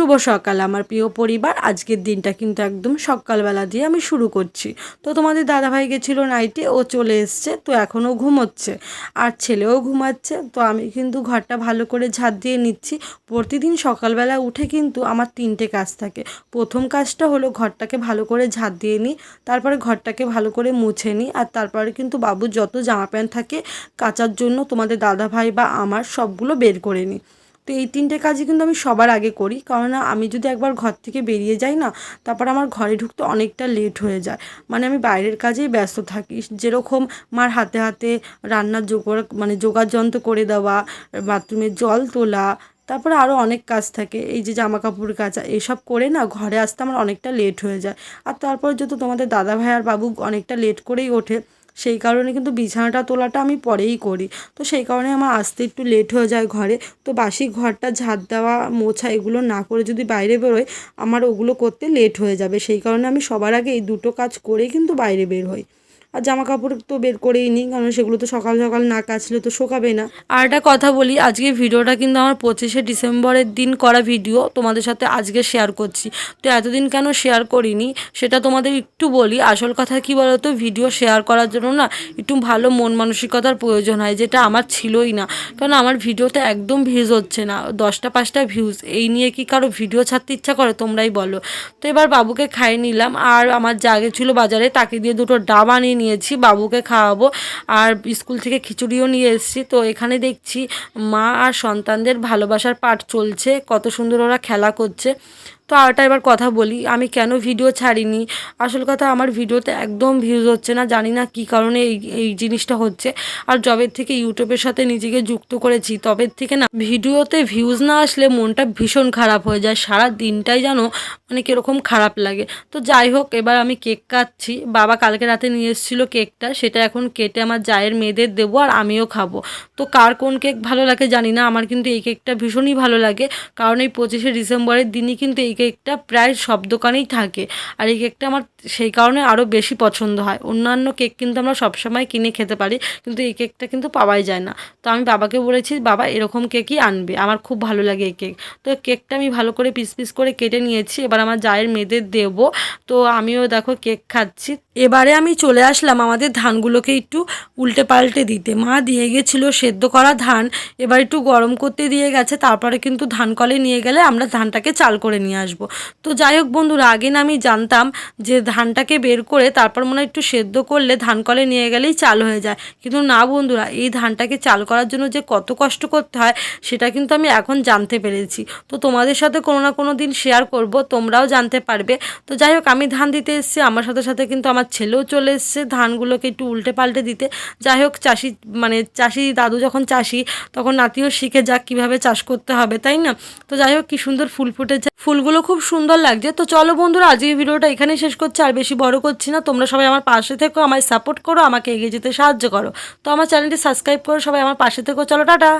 শুভ সকাল, আমার প্রিয় পরিবার। আজকের দিনটা কিন্তু একদম সকালবেলা দিয়ে আমি শুরু করছি। তো তোমাদের দাদাভাই গেছিল নাইটে ও চলে এসছে, তো এখনও ঘুমোচ্ছে। আর ছেলেও ঘুমাচ্ছে, তো আমি কিন্তু ঘরটা ভালো করে ঝাঁট দিয়ে নিচ্ছি। প্রতিদিন সকালবেলা উঠে কিন্তু আমার তিনটে কাজ থাকে। প্রথম কাজটা হলো ঘরটাকে ভালো করে ঝাঁট দিয়ে নিই, তারপরে ঘরটাকে ভালো করে মুছে নিই, আর তারপরে কিন্তু বাবুর যত জামা প্যান্ট থাকে, কাচার জন্য তোমাদের দাদাভাই বা আমার সবগুলো বের করে নিই। তো এই তিনটে কাজই কিন্তু আমি সবার আগে করি। কারণ আমি যদি একবার ঘর থেকে বেরিয়ে যাই না, তারপর আমার ঘরে ঢুকতে অনেকটা লেট হয়ে যায়। মানে আমি বাইরের কাজেই ব্যস্ত থাকি। যেরকম মার হাতে হাতে রান্নার জোগাড় মানে জোগাড় যন্ত্র করে দেওয়া, বাথরুমে জল তোলা, তারপরে আরও অনেক কাজ থাকে। এই যে জামা কাপড় কাচা, এসব করে না ঘরে আসতে আমার অনেকটা লেট হয়ে যায়। আর তারপর যেহেতু তোমাদের দাদা ভাই আর বাবু অনেকটা লেট করেই ওঠে সেই কারণে কিন্তু বিছানাটা তোলাটা আমি পরেই করি। তো সেই কারণে আমার আসতে একটু লেট হয়ে যায় ঘরে। তো বাসি ঘরটা ঝাঁট দেওয়া, মোছা এগুলো না করে যদি বাইরে বেরোই, আমার ওগুলো করতে লেট হয়ে যাবে। সেই কারণে আমি সবার আগে এই দুটো কাজ করেই কিন্তু বাইরে বের হই। আর জামা কাপড় তো বের করেই নিই কারণ সেগুলো তো সকাল সকাল না কাচলে তো শোকাবে না। আর একটা কথা বলি, আজকে ভিডিওটা কিন্তু আমার পঁচিশে ডিসেম্বরের দিন করা ভিডিও, তোমাদের সাথে আজকে শেয়ার করছি। তো এতদিন কেন শেয়ার করিনি, সেটা তোমাদের একটু বলি। আসল কথা কি বলতো, ভিডিও শেয়ার করার জন্য না একটু ভালো মন মানসিকতার প্রয়োজন হয়, যেটা আমার ছিলই না। কারণ আমার ভিডিওতে একদম ভিউজ হচ্ছে না, দশটা পাঁচটা ভিউজ এই নিয়ে কি কারও ভিডিও ছাড়তে ইচ্ছা করে, তোমরাই বলো। তো এবার বাবুকে খাইয়ে নিলাম, আর আমার জাগে ছিল বাজারে, তাকে দিয়ে দুটো ডাব আনিয়ে নিয়েছি, বাবুকে খাওয়াবো। আর স্কুল থেকে খিচুড়িও নিয়ে এসেছি। তো এখানে দেখছি মা আর সন্তানদের ভালোবাসার পাঠ চলছে। কত সুন্দর ওরা খেলা করছে। তো আরটা এবার কথা বলি, আমি কেন ভিডিও ছাড়িনি? আসল কথা আমার ভিডিওতে একদম ভিউজ হচ্ছে না, জানি না কী কারণে এই এই জিনিসটা হচ্ছে। আর জবের থেকে ইউটিউবের সাথে নিজেকে যুক্ত করেছি, তবে থেকে না ভিডিওতে ভিউজ না আসলে মনটা ভীষণ খারাপ হয়ে যায়, সারা দিনটাই যেন মানে কীরকম খারাপ লাগে। তো যাই হোক, এবার আমি কেক কাটছি। বাবা কালকে রাতে নিয়ে এসেছিল কেকটা সেটা এখন কেটে আমার জায়ের মেয়েদের দেবো আর আমিও খাব। তো কার কোন কেক ভালো লাগে জানি না, আমার কিন্তু এই কেকটা ভীষণই ভালো লাগে। কারণ এই পঁচিশে ডিসেম্বরের দিনই কিন্তু এই কেকটা প্রায় সব দোকানেই থাকে। আর এই কেকটা আমার সেই কারণে আরও বেশি পছন্দ হয়। অন্যান্য কেক কিন্তু আমরা সবসময় কিনে খেতে পারি, কিন্তু এই কেকটা কিন্তু পাওয়াই যায় না। তো আমি বাবাকে বলেছি, বাবা, এরকম কেকই আনবে। আমার খুব ভালো লাগে এই কেক। তো কেকটা আমি ভালো করে পিস পিস করে কেটে নিয়েছি। এবার আমার জায়ের মেয়েদের দেবো। তো আমিও দেখো কেক খাচ্ছি। এবারে আমি চলে আসলাম আমাদের ধানগুলোকে একটু উল্টে পাল্টে দিতে। মা দিয়ে গেছিল সেদ্ধ করা ধান। এবার একটু গরম করতে দিয়ে গেছে। তারপরে কিন্তু ধান কলে নিয়ে গেলে আমরা ধানটাকে চাল করে নিয়ে আসব। তো যাই হোক বন্ধুরা, আগে না আমি জানতাম যে ধানটাকে বের করে তারপর মনে একটু সেদ্ধ করলে ধান কলে নিয়ে গেলেই চাল হয়ে যায়। কিন্তু না বন্ধুরা, এই ধানটাকে চাল করার জন্য যে কত কষ্ট করতে হয় সেটা কিন্তু আমি এখন জানতে পেরেছি। তো তোমাদের সাথে কোনো না কোনো দিন শেয়ার করব, তোমরাও জানতে পারবে। তো যাই হোক, আমি ধান দিতে এসেছি, আমার সাথে সাথে কিন্তু আমার ছেলেও চলে এসছে ধানগুলোকে একটু উল্টে পাল্টে দিতে। যাই হোক, চাষি মানে চাষি দাদু যখন চাষি, তখন নাতিও শিখে যাক কীভাবে চাষ করতে হবে, তাই না? তো যাই হোক, কী সুন্দর ফুল ফুটেছে। ফুলগুলো খুব সুন্দর লাগছে। তো চলো বন্ধুরা আজ এই ভিডিওটা এখানেই শেষ করছি। আর বেশি বড় করছি না। তোমরা সবাই আমার পাশে থেকো, আমায় সাপোর্ট করো, আমাকে এগিয়ে যেতে সাহায্য করো। তো আমার চ্যানেলটি সাবস্ক্রাইব করো সবাই আমার পাশে থেকো। চলো, টাটা!